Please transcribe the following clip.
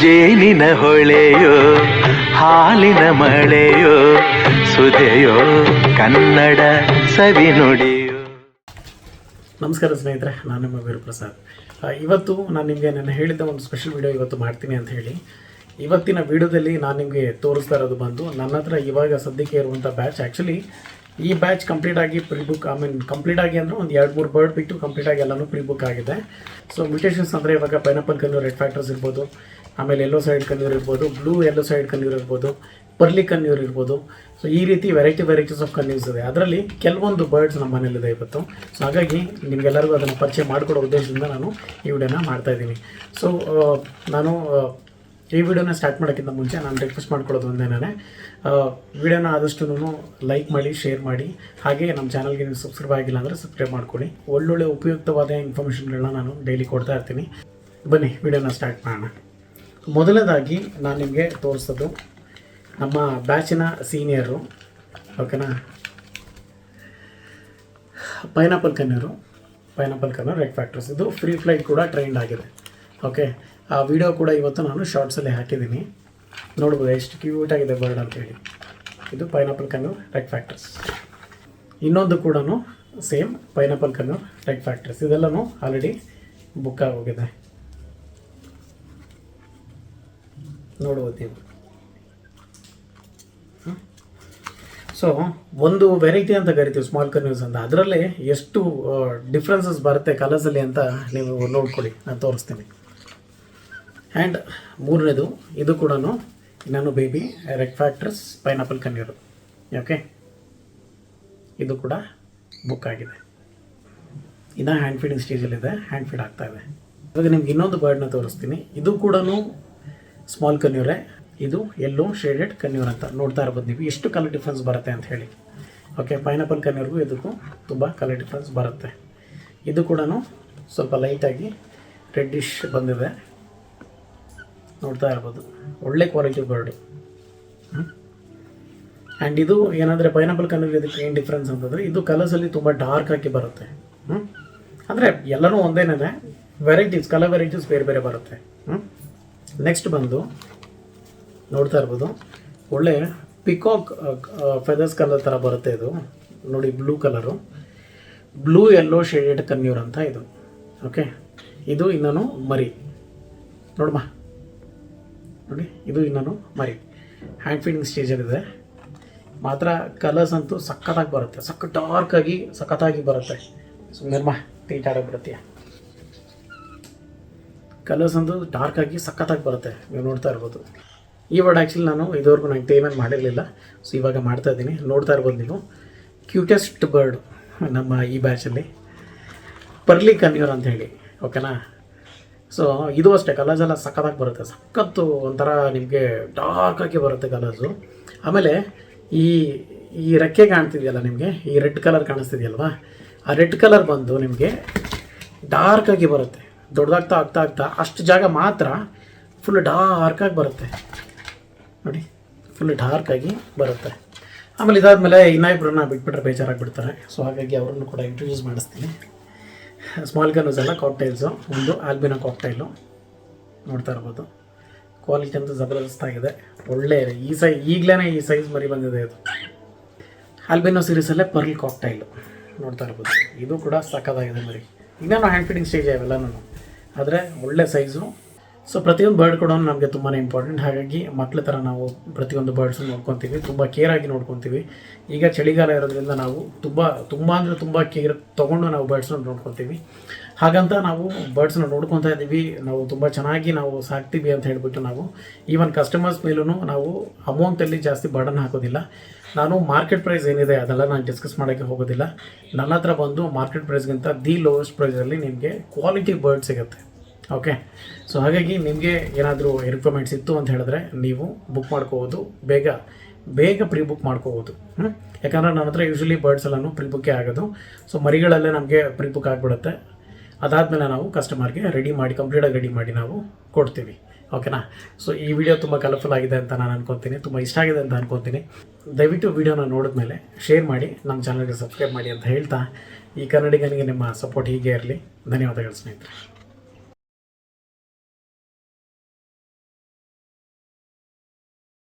ಜೇನಿನ ಹೊಳೆಯೋ, ಹಾಲಿನ ಮಳೆಯೋ, ಸುದೆಯೋ, ಕನ್ನಡ ಸವಿ ನುಡಿಯೋ. ನಮಸ್ಕಾರ ಸ್ನೇಹಿತರೆ, ನಾನು ನಿಮ್ಮ ವೀರಪ್ರಸಾದ್. ಇವತ್ತು ನಾನು ನಿಮಗೆ ನಾನು ಹೇಳಿದ್ದ ಒಂದು ಸ್ಪೆಷಲ್ ವಿಡಿಯೋ ಇವತ್ತು ಮಾಡ್ತೀನಿ ಅಂತ ಹೇಳಿ, ಇವತ್ತಿನ ವಿಡಿಯೋದಲ್ಲಿ ನಾನು ನಿಮಗೆ ತೋರಿಸ್ತಾ ಇರೋದು ಬಂದು ನನ್ನ ಹತ್ರ ಇವಾಗ ಸದ್ಯಕ್ಕೆ ಇರುವಂಥ ಬ್ಯಾಚ್ ಆ್ಯಕ್ಚುಲಿ ಈ ಬ್ಯಾಚ್ ಕಂಪ್ಲೀಟ್ ಆಗಿ pre book I mean complete ಆಗಿ ಅಂದರೆ ಒಂದು ಎರಡು ಮೂರು ಬರ್ಡ್ ಬಿಟ್ಟು ಕಂಪ್ಲೀಟ್ ಆಗಿ ಎಲ್ಲನೂ ಪ್ರೀ ಬುಕ್ ಆಗಿದೆ. ಸೊ ಮ್ಯೂಟೇಷನ್ಸ್ ಅಂದರೆ ಇವಾಗ ಪೈನಾಪಲ್ ಕನ್ನೂರ್ ರೆಡ್ ಫ್ಯಾಕ್ಟರ್ಸ್ ಇರ್ಬೋದು. ಆಮೇಲೆ ಎಲ್ಲೋ ಸೈಡ್ ಕನ್ನೂರ್ ಇರ್ಬೋದು ಬ್ಲೂ ಎಲ್ಲೋ ಸೈಡ್ ಕನ್ನೂರ್ ಇರ್ಬೋದು ಪರ್ಲಿ ಕನ್ನೂರ್ ಇರ್ಬೋದು. ಸೊ ಈ ರೀತಿ ವೆರೈಟಿ ವೆರೈಟೀಸ್ ಆಫ್ ಕನ್ಯೂಸ್ ಇದೆ ಅದರಲ್ಲಿ ಕೆಲವೊಂದು ಬರ್ಡ್ಸ್ ನಮ್ಮ ಮನೇಲಿದೆ ಇವತ್ತು. ಸೊ ಹಾಗಾಗಿ ನಿಮಗೆಲ್ಲರಿಗೂ ಅದನ್ನು ಪರಿಚಯ ಮಾಡಿಕೊಡೋ ಉದ್ದೇಶದಿಂದ ನಾನು ಈ ವಿಡಿಯೋನ ಮಾಡ್ತಾ ಇದ್ದೀನಿ. ಸೊ ನಾನು ಈ ವಿಡಿಯೋನ ಸ್ಟಾರ್ಟ್ ಮಾಡೋಕ್ಕಿಂತ ಮುಂಚೆ ನಾನು ರಿಕ್ವೆಸ್ಟ್ ಮಾಡ್ಕೊಳ್ಳೋದು ಒಂದೇನೇ ವಿಡಿಯೋನ ಆದಷ್ಟು ಲೈಕ್ ಮಾಡಿ ಶೇರ್ ಮಾಡಿ. ಹಾಗೆ ನಮ್ಮ ಚಾನಲ್ಗೆ ನೀವು ಸಬ್ಸ್ಕ್ರೈಬ್ ಆಗಿಲ್ಲ ಅಂದರೆ ಸಬ್ಸ್ಕ್ರೈಬ್ ಮಾಡ್ಕೊಳ್ಳಿ. ಒಳ್ಳೊಳ್ಳೆ ಉಪಯುಕ್ತವಾದ ಇನ್ಫಾರ್ಮೇಷನ್ಗಳನ್ನ ನಾನು ಡೈಲಿ ಕೊಡ್ತಾ ಇರ್ತೀನಿ. ಬನ್ನಿ, ವಿಡಿಯೋನ ಸ್ಟಾರ್ಟ್ ಮಾಡೋಣ. ಮೊದಲನೇದಾಗಿ ನಾನು ನಿಮಗೆ ತೋರಿಸೋದು ನಮ್ಮ ಬ್ಯಾಚಿನ ಸೀನಿಯರು ಓಕೆನಾ pineapple conure pineapple conure red factors ಇದು ಫ್ರೀ ಫ್ಲೈಟ್ ಕೂಡ ಟ್ರೈಂಡ್ ಆಗಿದೆ ಓಕೆ ಆ ವಿಡಿಯೋ ಕೂಡ ಇವತ್ತು ನಾನು ಶಾರ್ಟ್ಸಲ್ಲಿ ಹಾಕಿದ್ದೀನಿ. ನೋಡ್ಬೋದು ಎಷ್ಟು ಕ್ಯೂಟ್ ಆಗಿದೆ ಬರ್ಡ್ ಅಂತೇಳಿ ಇದು ಪೈನಾಪಲ್ ಕನ್ನು ರೆಡ್ ಫ್ಯಾಕ್ಟರ್ಸ್ ಇನ್ನೊಂದು ಕೂಡ same pineapple conure red factors ಇದೆಲ್ಲನೂ ಆಲ್ರೆಡಿ ಬುಕ್ ಆಗೋಗಿದೆ. ನೋಡ್ಬೋದು ಸೊ ಒಂದು ವೆರೈಟಿ ಅಂತ ಕರಿತೀವಿ ಸ್ಮಾಲ್ ಕನ್ಯೂಸ್ ಅಂತ. ಅದರಲ್ಲಿ ಎಷ್ಟು ಡಿಫ್ರೆನ್ಸಸ್ ಬರುತ್ತೆ ಕಲರ್ಸಲ್ಲಿ ಅಂತ ನೀವು ನೋಡ್ಕೊಳ್ಳಿ. ನಾನು ತೋರಿಸ್ತೀನಿ. ಆ್ಯಂಡ್ ಮೂರನೇದು, ಇದು ಕೂಡ ನಾನು baby red factors pineapple conure okay ಇದು ಕೂಡ ಬುಕ್ ಆಗಿದೆ. ಇನ್ನು ಹ್ಯಾಂಡ್ ಫೀಡಿಂಗ್ ಸ್ಟೇಜಲ್ಲಿದೆ ಹ್ಯಾಂಡ್ ಫೀಡ್ ಆಗ್ತಾ ಇದೆ. ಇವಾಗ ನಿಮ್ಗೆ ಇನ್ನೊಂದು ಬರ್ಡ್ನ ತೋರಿಸ್ತೀನಿ. ಇದು ಕೂಡ ಸ್ಮಾಲ್ ಕನ್ಯೂರೆ ಇದು ಎಲ್ಲೋ ಶೇಡೆಡ್ ಕನ್ಯೂರ್ ಅಂತ ನೋಡ್ತಾ ಇರ್ಬೋದು ನೀವು. ಎಷ್ಟು ಕಲರ್ ಡಿಫ್ರೆನ್ಸ್ ಬರುತ್ತೆ ಅಂತ ಹೇಳಿ. ಓಕೆ ಪೈನಾಪಲ್ ಕನ್ಯೂರ್ಗೂ ಇದಕ್ಕೂ ತುಂಬ ಕಲರ್ ಡಿಫ್ರೆನ್ಸ್ ಬರುತ್ತೆ. ಇದು ಕೂಡ ಸ್ವಲ್ಪ ಲೈಟಾಗಿ ರೆಡ್ಡಿಶ್ ಬಂದಿದೆ. ನೋಡ್ತಾ ಇರ್ಬೋದು. ಒಳ್ಳೆ ಕ್ವಾಲಿಟಿ ಬರ್ಡು ಆ್ಯಂಡ್ ಇದು ಏನಂದರೆ ಪೈನಾಪಲ್ ಕಲರ್ ಇದಕ್ಕೆ ಏನು ಡಿಫ್ರೆನ್ಸ್ ಅಂತಂದರೆ ಇದು ಕಲರ್ಸಲ್ಲಿ ತುಂಬ ಡಾರ್ಕ್ ಆಗಿ ಬರುತ್ತೆ. ಹ್ಞೂ ಅಂದರೆ ಎಲ್ಲನೂ ಒಂದೇನೇ ವೆರೈಟೀಸ್ ಕಲರ್ ವೆರೈಟೀಸ್ ಬೇರೆ ಬೇರೆ ಬರುತ್ತೆ. ಹ್ಞೂ ನೆಕ್ಸ್ಟ್ ಬಂದು ನೋಡ್ತಾ ಇರ್ಬೋದು. ಒಳ್ಳೆ ಪಿಕಾಕ್ ಫೆದರ್ಸ್ ಕಲರ್ ಥರ ಬರುತ್ತೆ ಇದು. ನೋಡಿ blue colour blue yellow shaded conure ಅಂತ ಇದು. ಓಕೆ ಇದು ಇನ್ನೂ ಮರಿ. ನೋಡಮ್ಮ ನೋಡಿ, ಇದು ಇನ್ನೂ ಮರಿ. ಹ್ಯಾಂಡ್ ಫೀಡಿಂಗ್ ಸ್ಟೇಜಲ್ಲಿದೆ ಮಾತ್ರ ಕಲರ್ಸ್ ಅಂತೂ ಸಖತ್ತಾಗಿ ಬರುತ್ತೆ. ಸಕ್ಕ ಡಾರ್ಕ್ ಆಗಿ ಸಖತ್ತಾಗಿ ಬರುತ್ತೆ. ಸುಮ್ಮನೆ ಟೀಟಾಡೋಕೆ ಬರುತ್ತೆ ಕಲರ್ಸ್ ಅಂತೂ ಡಾರ್ಕ್ ಆಗಿ ಸಖತ್ತಾಗಿ ಬರುತ್ತೆ. ನೀವು ನೋಡ್ತಾ ಇರ್ಬೋದು. ಈ ವರ್ಡ್ ಆ್ಯಕ್ಚುಲಿ ನಾನು ಇದುವರೆಗೂ ನಂಗೆ ಪೇಮೆಂಟ್ ಮಾಡಿರಲಿಲ್ಲ. ಸೊ ಇವಾಗ ಮಾಡ್ತಾ ಇದ್ದೀನಿ. ನೋಡ್ತಾ ಇರ್ಬೋದು ನೀವು. ಕ್ಯೂಟೆಸ್ಟ್ ಬರ್ಡ್ ನಮ್ಮ ಈ ಬ್ಯಾಚಲ್ಲಿ ಪರ್ಲಿ ಕನ್ಯೂರ್ ಅಂತ ಹೇಳಿ. ಓಕೆನಾ ಸೊ ಇದು ಅಷ್ಟೇ ಕಲರ್ಸ್ ಎಲ್ಲ ಸಖತ್ತಾಗಿ ಬರುತ್ತೆ. ಸಖತ್ತು ಒಂಥರ ನಿಮಗೆ ಡಾರ್ಕ್ ಆಗಿ ಬರುತ್ತೆ ಕಲರ್ಸು ಆಮೇಲೆ ಈ ಈ ರೆಕ್ಕೆ ಕಾಣ್ತಿದೆಯಲ್ಲ ನಿಮಗೆ? ಈ ರೆಡ್ ಕಲರ್ ಕಾಣಿಸ್ತಿದೆಯಲ್ವಾ? ಆ ರೆಡ್ ಕಲರ್ ಬಂದು ನಿಮಗೆ ಡಾರ್ಕ್ ಆಗಿ ಬರುತ್ತೆ. ದೊಡ್ಡದಾಗ್ತಾ ಆಗ್ತಾ ಆಗ್ತಾ ಅಷ್ಟು ಜಾಗ ಮಾತ್ರ ಫುಲ್ ಡಾರ್ಕ್ ಆಗಿ ಬರುತ್ತೆ. ನೋಡಿ ಫುಲ್ ಡಾರ್ಕ್ ಆಗಿ ಬರುತ್ತೆ. ಆಮೇಲೆ ಇದಾದಮೇಲೆ ಇನ್ನೊಬ್ಬರನ್ನ ಬಿಟ್ಬಿಟ್ರೆ ಬೇಜಾರಾಗಿಬಿಡ್ತಾರೆ ಸೊ ಹಾಗಾಗಿ ಅವರನ್ನು ಕೂಡ ಇಂಟ್ರೊಡ್ಯೂಸ್ ಮಾಡಿಸ್ತೀನಿ. ಸ್ಮಾಲ್ ಗನ್ನಸ್ ಎಲ್ಲ ಕಾಕ್ಟೈಲ್ಸು ಒಂದು ಆಲ್ಬಿನ ಕಾಕ್ಟೈಲು ನೋಡ್ತಾ ಇರ್ಬೋದು. ಕ್ವಾಲಿಟಿ ಅಂತೂ ಜಬರ್ದಸ್ತ್ ಆಗಿದೆ ಒಳ್ಳೆ ಈ ಸೈ ಈಗಲೇ ಈ ಸೈಜ್ ಮರಿ ಬಂದಿದೆ ಇದು ಆಲ್ಬಿನೋ ಸೀರೀಸಲ್ಲೇ ಪರ್ಲ್ ಕಾಕ್ಟೈಲು ನೋಡ್ತಾ ಇರ್ಬೋದು. ಇದು ಕೂಡ ಸಕ್ಕದಾಗಿದೆ ಮರಿ. ಇನ್ನೇನು ಹ್ಯಾಂಡ್ ಫೀಡಿಂಗ್ ಸ್ಟೇಜ್ ಅವೆಲ್ಲನೂ ಆದರೆ ಒಳ್ಳೆ ಸೈಜು ಸೊ ಪ್ರತಿಯೊಂದು ಬರ್ಡ್ ಕೂಡ ನಮಗೆ ತುಂಬಾ ಇಂಪಾರ್ಟೆಂಟ್ ಹಾಗಾಗಿ ಮಕ್ಕಳ ಥರ ನಾವು ಪ್ರತಿಯೊಂದು ಬರ್ಡ್ಸ್ ನೋಡ್ಕೊತೀವಿ. ತುಂಬ ಕೇರಾಗಿ ನೋಡ್ಕೊತೀವಿ. ಈಗ ಚಳಿಗಾಲ ಇರೋದ್ರಿಂದ ನಾವು ತುಂಬ ತುಂಬ ಅಂದರೆ ತುಂಬ ಕೇರ್ ತೊಗೊಂಡು ನಾವು ಬರ್ಡ್ಸ್ನ ನೋಡ್ಕೊತೀವಿ. ಹಾಗಂತ ನಾವು ಬರ್ಡ್ಸ್ನ ನೋಡ್ಕೊತಾ ಇದ್ದೀವಿ. ನಾವು ತುಂಬ ಚೆನ್ನಾಗಿ ನಾವು ಸಾಕ್ತೀವಿ ಅಂತ ಹೇಳಿಬಿಟ್ಟು ನಾವು ಈವನ್ ಕಸ್ಟಮರ್ಸ್ ಮೇಲೂ ನಾವು ಅಮೌಂಟಲ್ಲಿ ಜಾಸ್ತಿ ಬರ್ಡನ್ ಹಾಕೋದಿಲ್ಲ. ನಾನು ಮಾರ್ಕೆಟ್ ಪ್ರೈಸ್ ಏನಿದೆ ಅದೆಲ್ಲ ನಾನು ಡಿಸ್ಕಸ್ ಮಾಡೋಕ್ಕೆ ಹೋಗೋದಿಲ್ಲ. ನನ್ನ ಹತ್ರ ಬಂದು ಮಾರ್ಕೆಟ್ ಪ್ರೈಸ್ಗಿಂತ ದಿ ಲೋವೆಸ್ಟ್ ಪ್ರೈಸಲ್ಲಿ ನಿಮಗೆ ಕ್ವಾಲಿಟಿ ಬರ್ಡ್ ಸಿಗುತ್ತೆ. ಓಕೆ ಸೊ ಹಾಗಾಗಿ ನಿಮಗೆ ಏನಾದರೂ ರಿಕ್ವೈರ್ಮೆಂಟ್ಸ್ ಇತ್ತು ಅಂತ ಹೇಳಿದ್ರೆ ನೀವು ಬುಕ್ ಮಾಡ್ಕೋಬೋದು. ಬೇಗ ಬೇಗ ಪ್ರೀ ಬುಕ್ ಮಾಡ್ಕೋಬೋದು. ಹ್ಞೂ ಯಾಕಂದರೆ ನನ್ನ ಹತ್ರ ಯೂಶ್ವಲಿ ಬರ್ಡ್ಸ್ ಎಲ್ಲನೂ ಪ್ರೀ ಬುಕ್ಕೇ ಆಗೋದು. ಸೊ ಮರಿಗಳಲ್ಲೇ ನಮಗೆ ಪ್ರೀ ಬುಕ್ ಆಗಿಬಿಡುತ್ತೆ. ಅದಾದಮೇಲೆ ನಾವು ಕಸ್ಟಮರ್ಗೆ ರೆಡಿ ಮಾಡಿ ಕಂಪ್ಲೀಟಾಗಿ ರೆಡಿ ಮಾಡಿ ನಾವು ಕೊಡ್ತೀವಿ. ಓಕೆನಾ ಸೊ ಈ ವಿಡಿಯೋ ತುಂಬ ಕಲರ್ಫುಲ್ ಆಗಿದೆ ಅಂತ ನಾನು ಅನ್ಕೊತೀನಿ. ತುಂಬ ಇಷ್ಟ ಆಗಿದೆ ಅಂತ ಅನ್ಕೊತೀನಿ. ದಯವಿಟ್ಟು ವಿಡಿಯೋನ ನೋಡಿದ್ಮೇಲೆ ಶೇರ್ ಮಾಡಿ, ನಮ್ಮ ಚಾನಲ್ಗೆ ಸಬ್ಸ್ಕ್ರೈಬ್ ಮಾಡಿ ಅಂತ ಹೇಳ್ತಾ. ಈ ಕನ್ನಡಿಗನಿಗೆ ನಿಮ್ಮ ಸಪೋರ್ಟ್ ಹೀಗೆ ಇರಲಿ. ಧನ್ಯವಾದಗಳು ಸ್ನೇಹಿತರೆ.